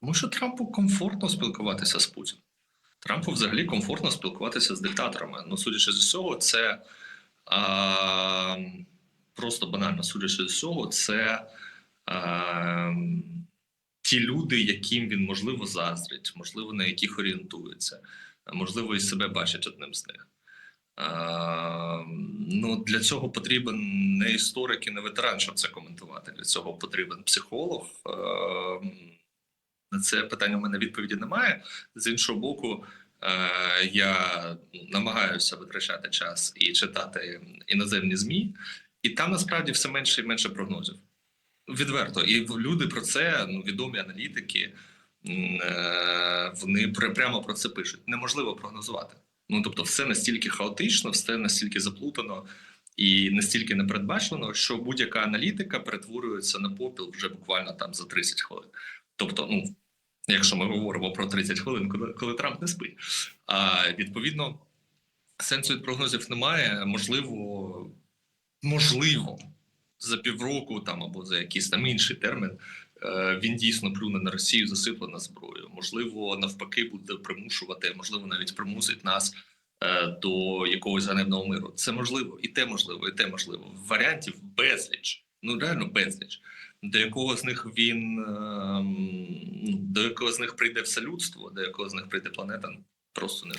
Тому що Трампу комфортно спілкуватися з Путіним. Трампу взагалі комфортно спілкуватися з диктаторами. Ну, судячи з усього, це а, просто банально, судячи з усього, це а, ті люди, яким він можливо заздрить, можливо, на яких орієнтується, можливо, і себе бачить одним з них. А, ну, для цього потрібен не історик і не ветеран, щоб це коментувати. Для цього потрібен психолог. А, на це питання в мене відповіді немає. З іншого боку, е, я намагаюся витрачати час і читати іноземні змі, і там насправді все менше і менше прогнозів. Відверто, і люди про це ну відомі аналітики. е, Вони прямо про це пишуть. Неможливо прогнозувати. Ну тобто, все настільки хаотично, все настільки заплутано і настільки непередбачено, що будь-яка аналітика перетворюється на попіл вже буквально там за 30 хвилин. Тобто, ну якщо ми говоримо про 30 хвилин, коли, коли Трамп не спить. А відповідно, сенсу від прогнозів немає. Можливо, можливо, за півроку там або за якийсь там інший термін. е, Він дійсно плюне на Росію засиплена зброєю. Можливо, навпаки, буде примушувати, можливо, навіть примусить нас е, до якогось ганебного миру. Це можливо, і те можливо, і те можливо. Варіантів безліч. Ну реально безліч. До якого з них він ем, ну, до якого з них прийде все людство, до якого з них прийде планета, просто не